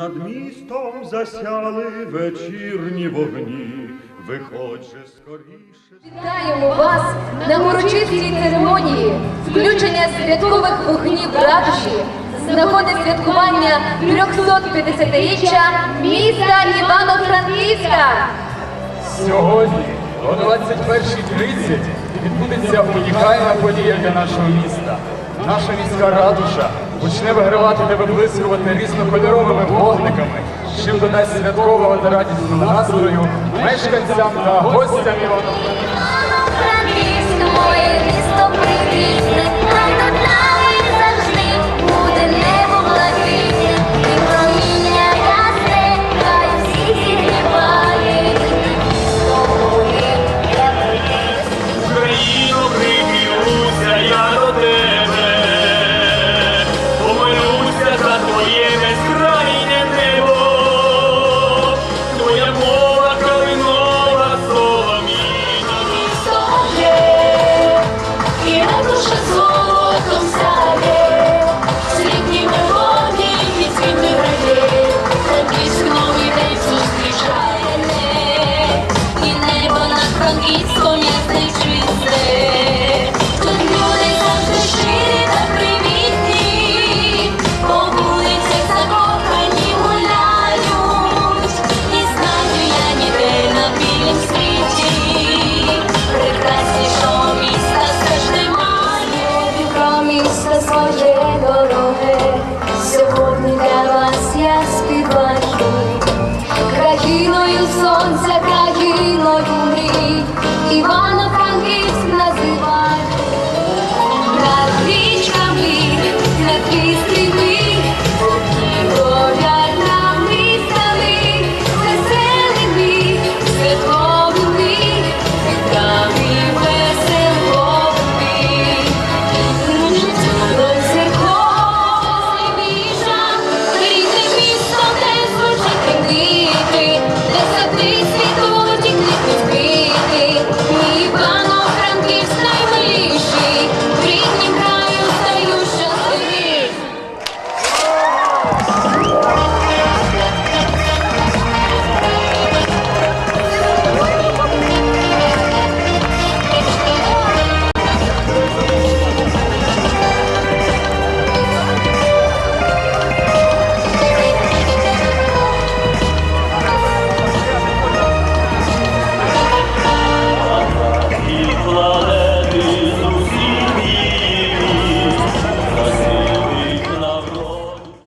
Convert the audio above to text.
Над містом засяли вечірні вогні. Виходь же скоріше. Вітаємо вас на урочистій церемонії включення святкових вогнів ратуші з нагоди святкування 350-річчя міста Івано-Франківська. Сьогодні о 21.30 відбудеться унікальна подія для нашого міста. Наша міська ратуша почне вигравати та виблискувати різнокольоровими вогниками, чим додасть святкового та радісного настрою мешканцям та гостям Івано-Франківська. дороге, сьогодні для вас я співаю, країною сонця, країною мрій, Івано-Франківська.